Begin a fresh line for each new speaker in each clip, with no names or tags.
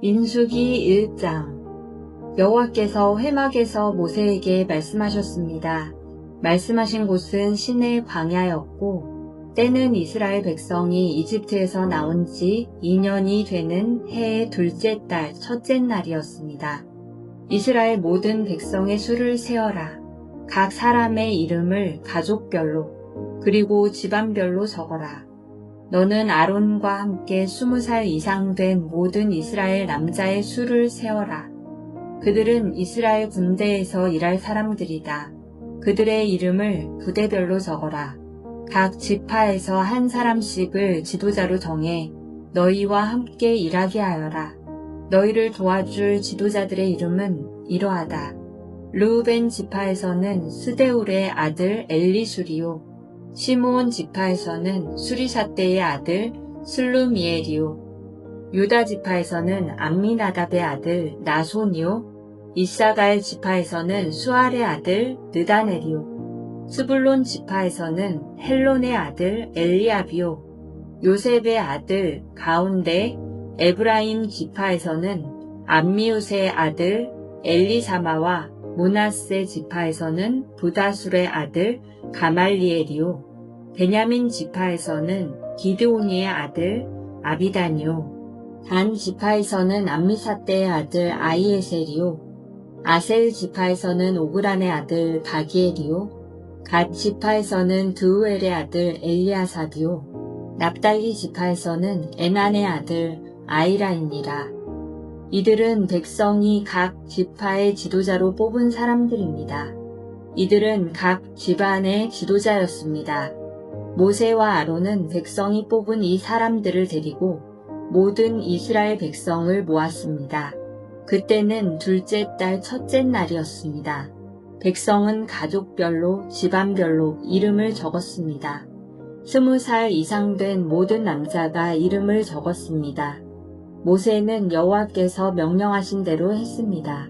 민수기 1장 여호와께서 회막에서 모세에게 말씀하셨습니다. 말씀하신 곳은 신의 광야였고 때는 이스라엘 백성이 이집트에서 나온 지 2년이 되는 해의 둘째 달 첫째 날이었습니다. 이스라엘 모든 백성의 수를 세어라. 각 사람의 이름을 가족별로 그리고 집안별로 적어라. 너는 아론과 함께 스무 살 이상 된 모든 이스라엘 남자의 수를 세어라. 그들은 이스라엘 군대에서 일할 사람들이다. 그들의 이름을 부대별로 적어라. 각 지파에서 한 사람씩을 지도자로 정해 너희와 함께 일하게 하여라. 너희를 도와줄 지도자들의 이름은 이러하다. 르우벤 지파에서는 스데울의 아들 엘리수리오, 시므온 지파에서는 수리사떼의 아들 슬루미엘이오, 유다 지파에서는 암미나답의 아들 나손이오, 이사갈 지파에서는 수알의 아들 느다넬이오, 스불론 지파에서는 헬론의 아들 엘리아비오, 요셉의 아들 가운데 에브라임 지파에서는 암미우스의 아들 엘리사마와 문하세 지파에서는 부다술의 아들 가말리엘이요. 베냐민 지파에서는 기드오니의 아들 아비다니요. 단 지파에서는 암미사떼의 아들 아이에셀이요. 아셀 지파에서는 오그란의 아들 바기엘이요. 갓 지파에서는 드우엘의 아들 엘리아삽이요. 납달리 지파에서는 에난의 아들 아이라이니라. 이들은 백성이 각 지파의 지도자로 뽑은 사람들입니다. 이들은 각 집안의 지도자였습니다. 모세와 아론은 백성이 뽑은 이 사람들을 데리고 모든 이스라엘 백성을 모았습니다. 그때는 둘째 달 첫째 날이었습니다. 백성은 가족별로 집안별로 이름을 적었습니다. 스무 살 이상 된 모든 남자가 이름을 적었습니다. 모세는 여호와께서 명령하신 대로 했습니다.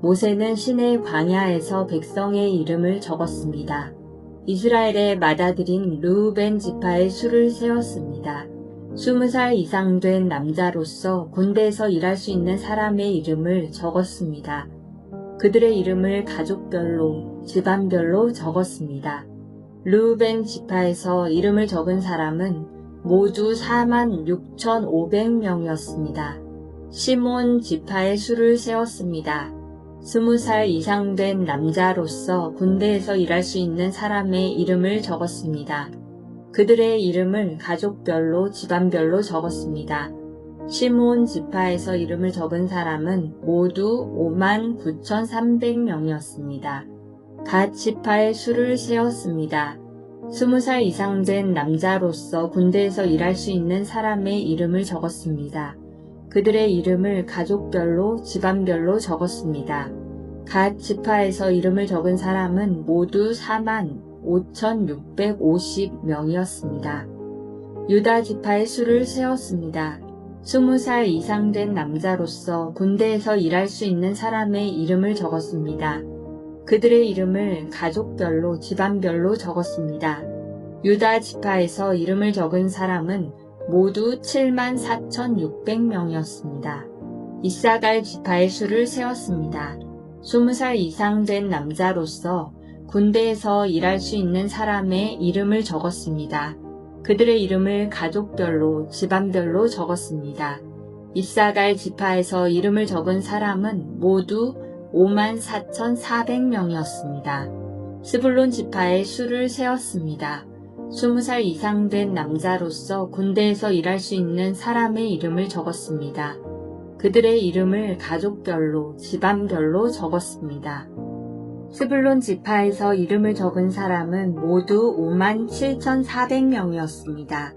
모세는 신의 광야에서 백성의 이름을 적었습니다. 이스라엘의 맏아들인 르우벤 지파의 수를 세웠습니다. 스무 살 이상 된 남자로서 군대에서 일할 수 있는 사람의 이름을 적었습니다. 그들의 이름을 가족별로, 집안별로 적었습니다. 르우벤 지파에서 이름을 적은 사람은 모두 4만 6,500명이었습니다. 시몬 지파의 수를 세웠습니다. 스무 살 이상 된 남자로서 군대에서 일할 수 있는 사람의 이름을 적었습니다. 그들의 이름을 가족별로 집안별로 적었습니다. 시몬 지파에서 이름을 적은 사람은 모두 5만 9,300명이었습니다. 갓 지파의 수를 세웠습니다. 스무 살 이상 된 남자로서 군대에서 일할 수 있는 사람의 이름을 적었습니다. 그들의 이름을 가족별로 집안별로 적었습니다. 갓 지파에서 이름을 적은 사람은 모두 4만 5,650명이었습니다. 유다 지파의 수를 세웠습니다. 스무 살 이상 된 남자로서 군대에서 일할 수 있는 사람의 이름을 적었습니다. 그들의 이름을 가족별로 집안별로 적었습니다. 유다 지파에서 이름을 적은 사람은 모두 7만 4,600명이었습니다. 이사갈 지파의 수를 세웠습니다. 20살 이상 된 남자로서 군대에서 일할 수 있는 사람의 이름을 적었습니다. 그들의 이름을 가족별로 집안별로 적었습니다. 이사갈 지파에서 이름을 적은 사람은 모두 5만 4,400명이었습니다. 스불론 지파의 수를 세웠습니다. 20살 이상 된 남자로서 군대에서 일할 수 있는 사람의 이름을 적었습니다. 그들의 이름을 가족별로, 집안별로 적었습니다. 스불론 지파에서 이름을 적은 사람은 모두 5만 7,400명이었습니다.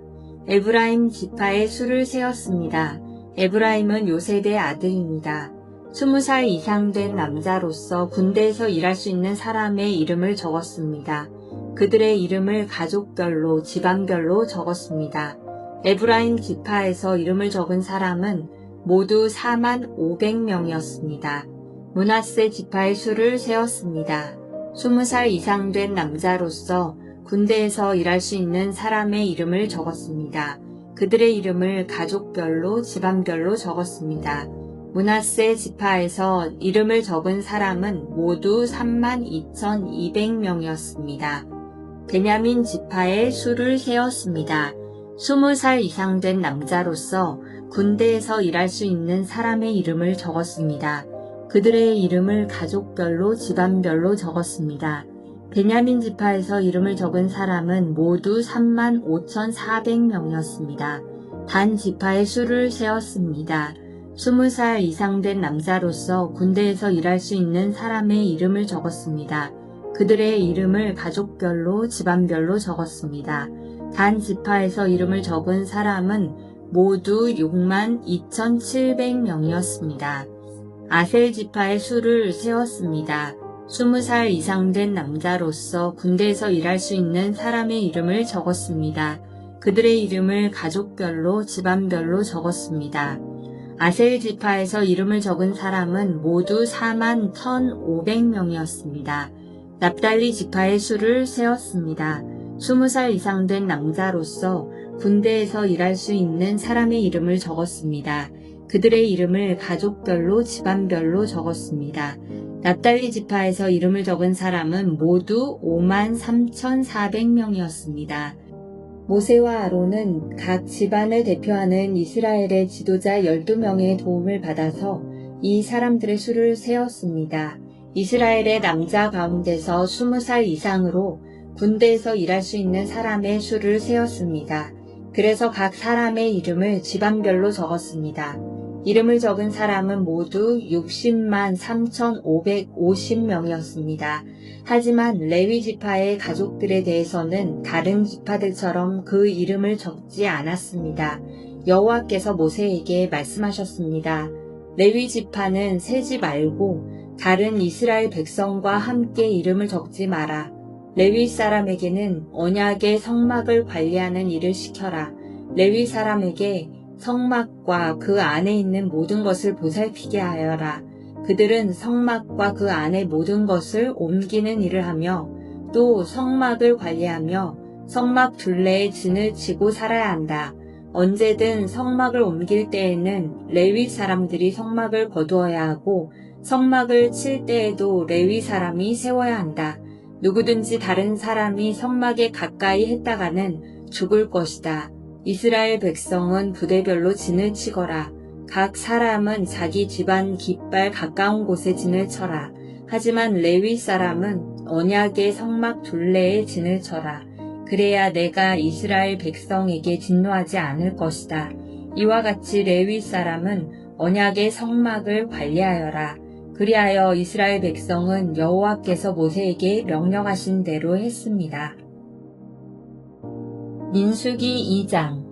에브라임 지파의 수를 세웠습니다. 에브라임은 요셉의 아들입니다. 20살 이상 된 남자로서 군대에서 일할 수 있는 사람의 이름을 적었습니다. 그들의 이름을 가족별로, 집안별로 적었습니다. 에브라임 지파에서 이름을 적은 사람은 모두 4만 500명이었습니다. 문하세 지파의 수를 세웠습니다. 20살 이상 된 남자로서 군대에서 일할 수 있는 사람의 이름을 적었습니다. 그들의 이름을 가족별로, 집안별로 적었습니다. 문하세 지파에서 이름을 적은 사람은 모두 32,200명이었습니다. 베냐민 지파의 수를 세었습니다. 20살 이상 된 남자로서 군대에서 일할 수 있는 사람의 이름을 적었습니다. 그들의 이름을 가족별로 집안별로 적었습니다. 베냐민 지파에서 이름을 적은 사람은 모두 35,400명이었습니다. 단 지파의 수를 세었습니다. 20살 이상 된 남자로서 군대에서 일할 수 있는 사람의 이름을 적었습니다. 그들의 이름을 가족별로 집안별로 적었습니다. 단 지파에서 이름을 적은 사람은 모두 6만 2,700명이었습니다. 아셀 지파의 수를 세웠습니다. 20살 이상 된 남자로서 군대에서 일할 수 있는 사람의 이름을 적었습니다. 그들의 이름을 가족별로 집안별로 적었습니다. 아셀 지파에서 이름을 적은 사람은 모두 4만 1,500명이었습니다. 납달리 지파의 수를 세웠습니다. 20살 이상 된 남자로서 군대에서 일할 수 있는 사람의 이름을 적었습니다. 그들의 이름을 가족별로 집안별로 적었습니다. 납달리 지파에서 이름을 적은 사람은 모두 5만 3,400명이었습니다. 모세와 아론은 각 집안을 대표하는 이스라엘의 지도자 12명의 도움을 받아서 이 사람들의 수를 세었습니다. 이스라엘의 남자 가운데서 20살 이상으로 군대에서 일할 수 있는 사람의 수를 세었습니다. 그래서 각 사람의 이름을 집안별로 적었습니다. 이름을 적은 사람은 모두 60만 3,550명이었습니다. 하지만 레위 지파의 가족들에 대해서는 다른 지파들처럼 그 이름을 적지 않았습니다. 여호와께서 모세에게 말씀하셨습니다. 레위 지파는 세지 말고 다른 이스라엘 백성과 함께 이름을 적지 마라. 레위 사람에게는 언약의 성막을 관리하는 일을 시켜라. 레위 사람에게 성막과 그 안에 있는 모든 것을 보살피게 하여라. 그들은 성막과 그 안의 모든 것을 옮기는 일을 하며 또 성막을 관리하며 성막 둘레에 진을 치고 살아야 한다. 언제든 성막을 옮길 때에는 레위 사람들이 성막을 거두어야 하고 성막을 칠 때에도 레위 사람이 세워야 한다. 누구든지 다른 사람이 성막에 가까이 했다가는 죽을 것이다. 이스라엘 백성은 부대별로 진을 치거라. 각 사람은 자기 집안 깃발 가까운 곳에 진을 쳐라. 하지만 레위 사람은 언약의 성막 둘레에 진을 쳐라. 그래야 내가 이스라엘 백성에게 진노하지 않을 것이다. 이와 같이 레위 사람은 언약의 성막을 관리하여라. 그리하여 이스라엘 백성은 여호와께서 모세에게 명령하신 대로 했습니다. 민수기 2장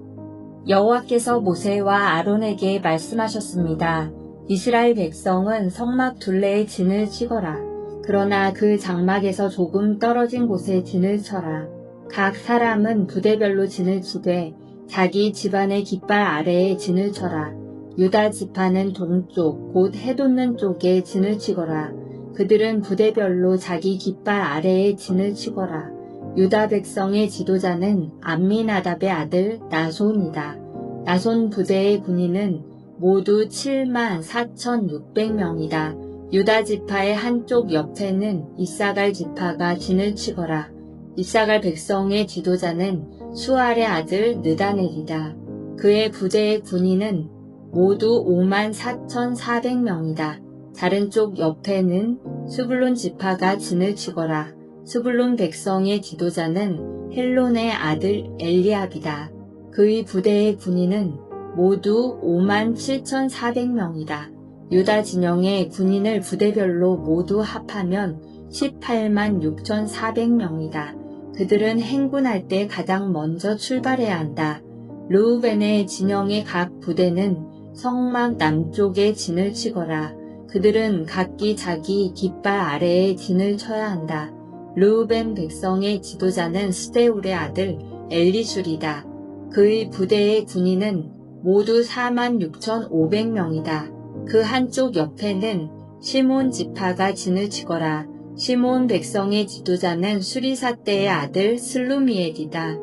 여호와께서 모세와 아론에게 말씀하셨습니다. 이스라엘 백성은 성막 둘레에 진을 치거라. 그러나 그 장막에서 조금 떨어진 곳에 진을 쳐라. 각 사람은 부대별로 진을 치되 자기 집안의 깃발 아래에 진을 쳐라. 유다 지파는 동쪽 곧 해돋는 쪽에 진을 치거라. 그들은 부대별로 자기 깃발 아래에 진을 치거라. 유다 백성의 지도자는 암미나답의 아들 나손이다. 나손 부대의 군인은 모두 7만 4,600명이다. 유다 지파의 한쪽 옆에는 이사갈 지파가 진을 치거라. 이사갈 백성의 지도자는 수알의 아들 느다넬이다. 그의 부대의 군인은 모두 5만 4,400명이다. 다른 쪽 옆에는 수블론 지파가 진을 치거라. 스불론 백성의 지도자는 헬론의 아들 엘리압이다. 그의 부대의 군인은 모두 5만 7,400명이다. 유다 진영의 군인을 부대별로 모두 합하면 18만 6,400명이다. 그들은 행군할 때 가장 먼저 출발해야 한다. 루우벤의 진영의 각 부대는 성막 남쪽에 진을 치거라. 그들은 각기 자기 깃발 아래에 진을 쳐야 한다. 르우벤 백성의 지도자는 스데울의 아들 엘리술이다. 그의 부대의 군인은 모두 4만 6,500명이다. 그 한쪽 옆에는 시몬 지파가 진을 치거라. 시몬 백성의 지도자는 수리사 때의 아들 슬루미엘이다.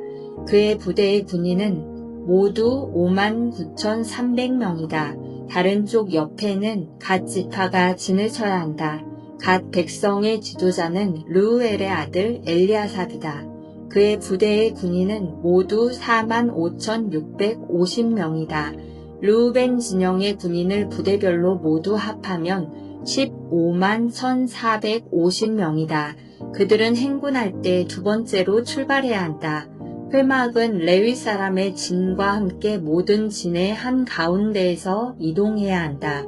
그의 부대의 군인은 모두 59,300명이다. 다른 쪽 옆에는 갓 지파가 진을 쳐야 한다. 갓 백성의 지도자는 루우엘의 아들 엘리아삽이다. 그의 부대의 군인은 모두 45,650명이다. 루우벤 진영의 군인을 부대별로 모두 합하면 15만 1,450명이다. 그들은 행군할 때 두 번째로 출발해야 한다. 회막은 레위 사람의 진과 함께 모든 진의 한 가운데에서 이동해야 한다.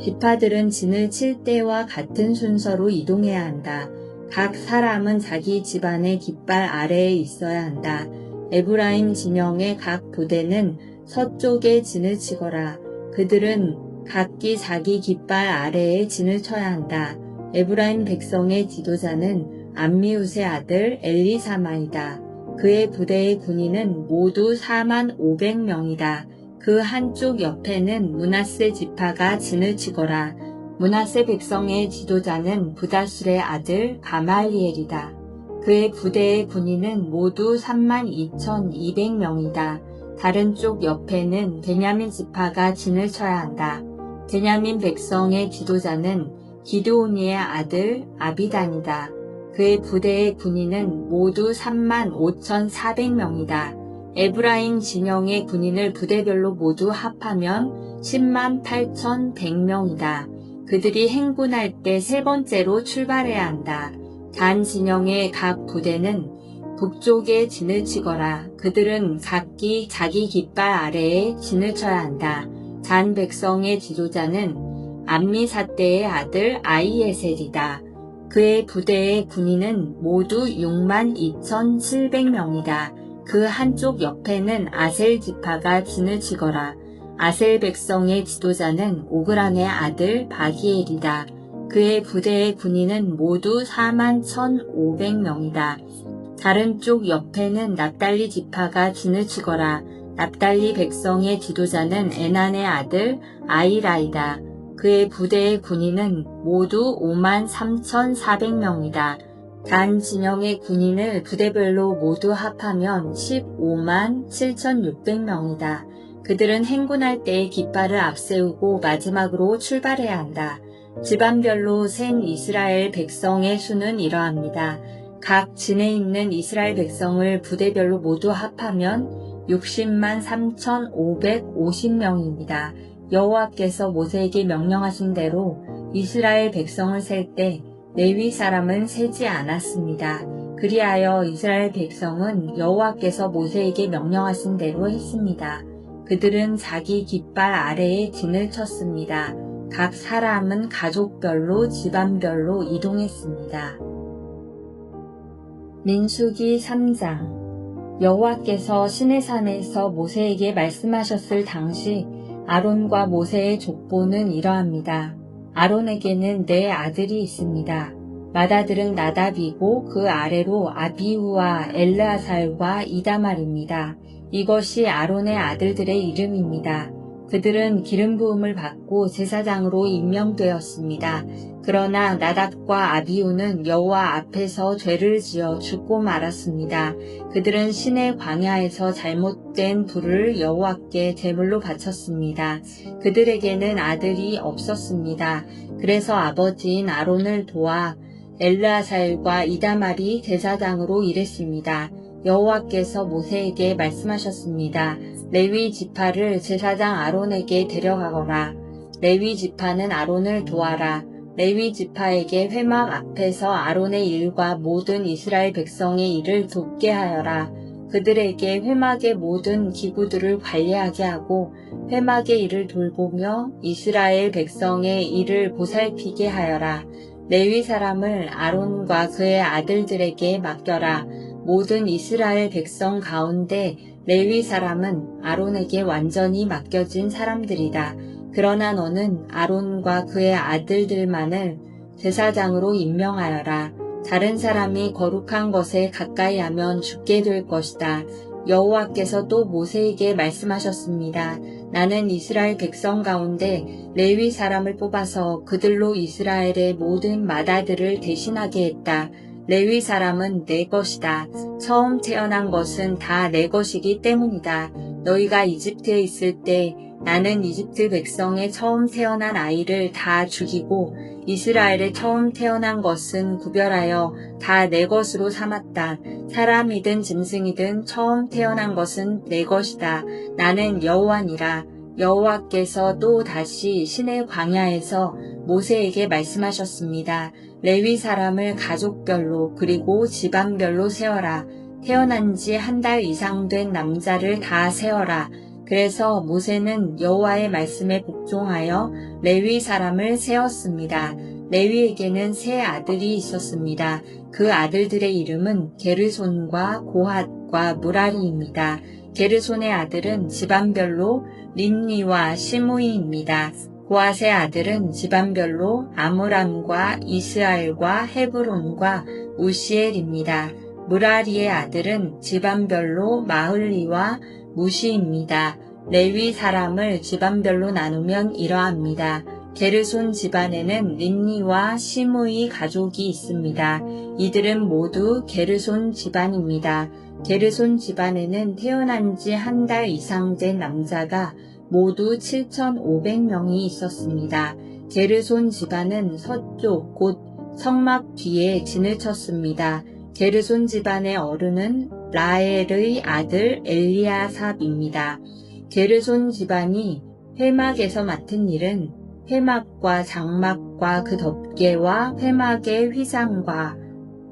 지파들은 진을 칠 때와 같은 순서로 이동해야 한다. 각 사람은 자기 집안의 깃발 아래에 있어야 한다. 에브라임 진영의 각 부대는 서쪽에 진을 치거라. 그들은 각기 자기 깃발 아래에 진을 쳐야 한다. 에브라임 백성의 지도자는 암미웃의 아들 엘리사마이다. 그의 부대의 군인은 모두 4만 500명이다. 그 한쪽 옆에는 문하세 지파가 진을 치거라. 문하세 백성의 지도자는 부다술의 아들 가말리엘이다. 그의 부대의 군인은 모두 3만 2,200명이다. 다른 쪽 옆에는 베냐민 지파가 진을 쳐야 한다. 베냐민 백성의 지도자는 기드오니의 아들 아비단이다. 그의 부대의 군인은 모두 3만 5,400명이다. 에브라임 진영의 군인을 부대별로 모두 합하면 10만 8,100명이다. 그들이 행군할 때 세 번째로 출발해야 한다. 단 진영의 각 부대는 북쪽에 진을 치거라. 그들은 각기 자기 깃발 아래에 진을 쳐야 한다. 단 백성의 지도자는 암미사떼의 아들 아이에셀이다. 그의 부대의 군인은 모두 6만 2,700명이다. 그 한쪽 옆에는 아셀 지파가 치거라. 아셀 백성의 지도자는 오그란의 아들 바기엘이다. 그의 부대의 군인은 모두 4만 1,500명이다. 다른 쪽 옆에는 납달리 지파가 진을 치거라. 납달리 백성의 지도자는 에난의 아들 아이라이다. 그의 부대의 군인은 모두 5만 3,400명이다. 단 진영의 군인을 부대별로 모두 합하면 15만 7,600명이다. 그들은 행군할 때 깃발을 앞세우고 마지막으로 출발해야 한다. 집안별로 센 이스라엘 백성의 수는 이러합니다. 각 진에 있는 이스라엘 백성을 부대별로 모두 합하면 60만 3,550명입니다. 여호와께서 모세에게 명령하신 대로 이스라엘 백성을 셀 때 레위 사람은 세지 않았습니다. 그리하여 이스라엘 백성은 여호와께서 모세에게 명령하신 대로 했습니다. 그들은 자기 깃발 아래에 진을 쳤습니다. 각 사람은 가족별로 집안별로 이동했습니다. 민수기 3장 여호와께서 시내산에서 모세에게 말씀하셨을 당시 아론과 모세의 족보는 이러합니다. 아론에게는 네 아들이 있습니다. 맏아들은 나답이고 그 아래로 아비우와 엘르아살과 이다말입니다. 이것이 아론의 아들들의 이름입니다. 그들은 기름 부음을 받고 제사장으로 임명되었습니다. 그러나 나답과 아비우는 여호와 앞에서 죄를 지어 죽고 말았습니다. 그들은 신의 광야에서 잘못된 불을 여호와께 제물로 바쳤습니다. 그들에게는 아들이 없었습니다. 그래서 아버지인 아론을 도와 엘르아살과 이다말이 제사장으로 일했습니다. 여호와께서 모세에게 말씀하셨습니다. 레위 지파를 제사장 아론에게 데려가거라. 레위 지파는 아론을 도와라. 레위 지파에게 회막 앞에서 아론의 일과 모든 이스라엘 백성의 일을 돕게 하여라. 그들에게 회막의 모든 기구들을 관리하게 하고 회막의 일을 돌보며 이스라엘 백성의 일을 보살피게 하여라. 레위 사람을 아론과 그의 아들들에게 맡겨라. 모든 이스라엘 백성 가운데 레위 사람은 아론에게 완전히 맡겨진 사람들이다. 그러나 너는 아론과 그의 아들들만을 제사장으로 임명하여라. 다른 사람이 거룩한 것에 가까이 하면 죽게 될 것이다. 여호와께서 또 모세에게 말씀하셨습니다. 나는 이스라엘 백성 가운데 레위 사람을 뽑아서 그들로 이스라엘의 모든 마다들을 대신하게 했다. 레위 사람은 내 것이다. 처음 태어난 것은 다 내 것이기 때문이다. 너희가 이집트에 있을 때 나는 이집트 백성의 처음 태어난 아이를 다 죽이고 이스라엘에 처음 태어난 것은 구별하여 다 내 것으로 삼았다. 사람이든 짐승이든 처음 태어난 것은 내 것이다. 나는 여호와니라. 여호와께서 또 다시 신의 광야에서 모세에게 말씀하셨습니다. 레위 사람을 가족별로 그리고 집안별로 세어라. 태어난 지 한 달 이상 된 남자를 다 세어라. 그래서 모세는 여호와의 말씀에 복종하여 레위 사람을 세었습니다. 레위에게는 세 아들이 있었습니다. 그 아들들의 이름은 게르손과 고핫과 무라리입니다. 게르손의 아들은 집안별로 린니와 시무이입니다. 고핫의 아들은 집안별로 아므람과 이스라엘과 헤브론과 우시엘입니다. 무라리의 아들은 집안별로 마흘리와 무시입니다. 레위 사람을 집안별로 나누면 이러합니다. 게르손 집안에는 린니와 시무이 가족이 있습니다. 이들은 모두 게르손 집안입니다. 게르손 집안에는 태어난 지 한 달 이상 된 남자가 모두 7,500명이 있었습니다. 게르손 집안은 서쪽 곧 성막 뒤에 진을 쳤습니다. 게르손 집안의 어른은 라엘의 아들 엘리아삽입니다. 게르손 집안이 회막에서 맡은 일은 회막과 장막과 그 덮개와 회막의 휘장과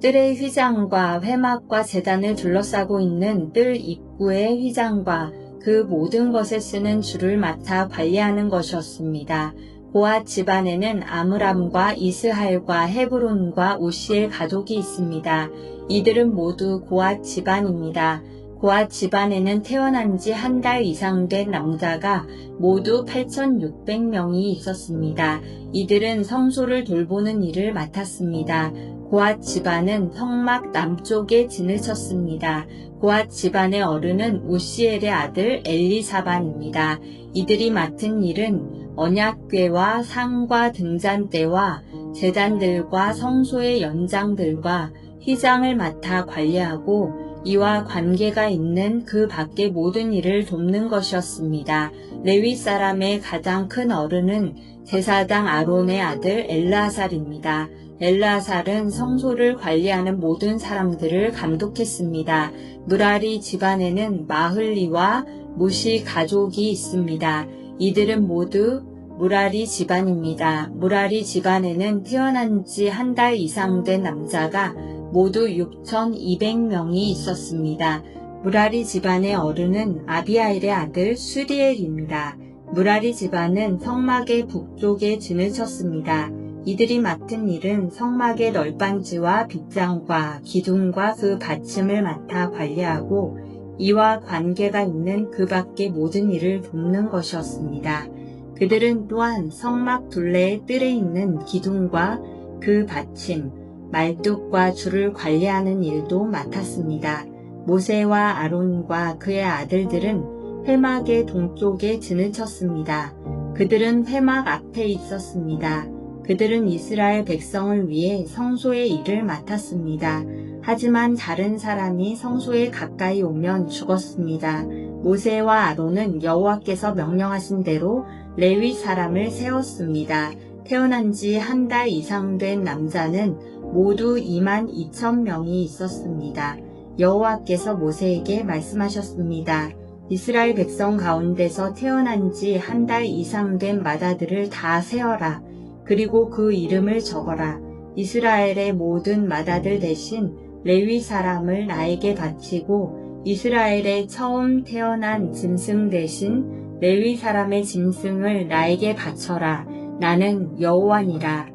뜰의 휘장과 회막과 재단을 둘러싸고 있는 뜰 입구의 휘장과 그 모든 것에 쓰는 줄을 맡아 관리하는 것이었습니다. 고아 집안에는 아므람과 이스할과 헤브론과 우시엘 가족이 있습니다. 이들은 모두 고아 집안입니다. 고아 집안에는 태어난 지 한 달 이상 된 남자가 모두 8,600명이 있었습니다. 이들은 성소를 돌보는 일을 맡았습니다. 고앗 집안은 성막 남쪽에 진을 쳤습니다. 고앗 집안의 어른은 우시엘의 아들 엘리사반입니다. 이들이 맡은 일은 언약궤와 상과 등잔대와 재단들과 성소의 연장들과 휘장을 맡아 관리하고 이와 관계가 있는 그 밖의 모든 일을 돕는 것이었습니다. 레위 사람의 가장 큰 어른은 제사장 아론의 아들 엘라살입니다. 엘라살은 성소를 관리하는 모든 사람들을 감독했습니다. 무라리 집안에는 마흘리와 무시 가족이 있습니다. 이들은 모두 무라리 집안입니다. 무라리 집안에는 태어난 지 한 달 이상 된 남자가 모두 6,200명이 있었습니다. 무라리 집안의 어른은 아비아일의 아들 수리엘입니다. 무라리 집안은 성막의 북쪽에 진을 쳤습니다. 이들이 맡은 일은 성막의 널방지와 빗장과 기둥과 그 받침을 맡아 관리하고 이와 관계가 있는 그 밖의 모든 일을 돕는 것이었습니다. 그들은 또한 성막 둘레의 뜰에 있는 기둥과 그 받침, 말뚝과 줄을 관리하는 일도 맡았습니다. 모세와 아론과 그의 아들들은 회막의 동쪽에 진을 쳤습니다. 그들은 회막 앞에 있었습니다. 그들은 이스라엘 백성을 위해 성소의 일을 맡았습니다. 하지만 다른 사람이 성소에 가까이 오면 죽었습니다. 모세와 아론은 여호와께서 명령하신 대로 레위 사람을 세웠습니다. 태어난 지 한 달 이상 된 남자는 모두 2만 2천 명이 있었습니다. 여호와께서 모세에게 말씀하셨습니다. 이스라엘 백성 가운데서 태어난 지 한 달 이상 된 마다들을 다 세어라. 그리고 그 이름을 적어라. 이스라엘의 모든 마다들 대신 레위 사람을 나에게 바치고 이스라엘의 처음 태어난 짐승 대신 레위 사람의 짐승을 나에게 바쳐라. 나는 여호와니라.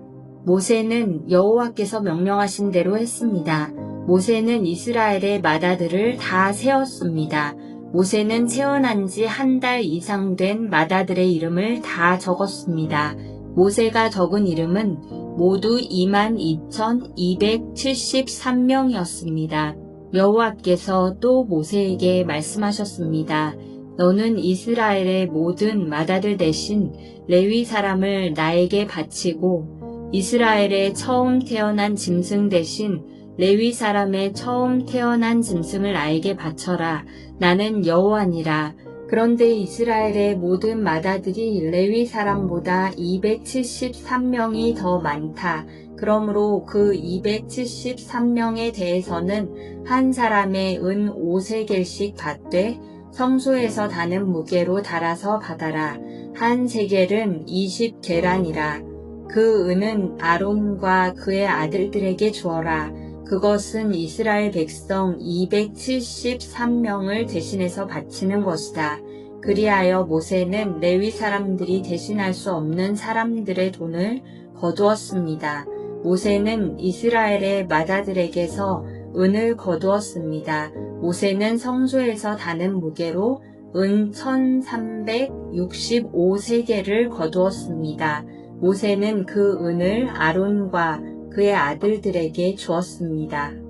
모세는 여호와께서 명령하신 대로 했습니다. 모세는 이스라엘의 마다들을 다 세웠습니다. 모세는 태어난 지한 달 이상 된 마다들의 이름을 다 적었습니다. 모세가 적은 이름은 모두 22,273명이었습니다. 여호와께서 또 모세에게 말씀하셨습니다. 너는 이스라엘의 모든 마다들 대신 레위 사람을 나에게 바치고 이스라엘의 처음 태어난 짐승 대신 레위 사람의 처음 태어난 짐승을 나에게 바쳐라. 나는 여호와니라. 그런데 이스라엘의 모든 마다들이 레위 사람보다 273명이 더 많다. 그러므로 그 273명에 대해서는 한 사람의 은 5세겔씩 받되 성소에서 다는 무게로 달아서 받아라. 한 세겔은 20계란이라. 그 은은 아론과 그의 아들들에게 주어라. 그것은 이스라엘 백성 273명을 대신해서 바치는 것이다. 그리하여 모세는 레위 사람들이 대신할 수 없는 사람들의 돈을 거두었습니다. 모세는 이스라엘의 마다들에게서 은을 거두었습니다. 모세는 성소에서 다는 무게로 은 1365세계를 거두었습니다. 모세는 그 은을 아론과 그의 아들들에게 주었습니다.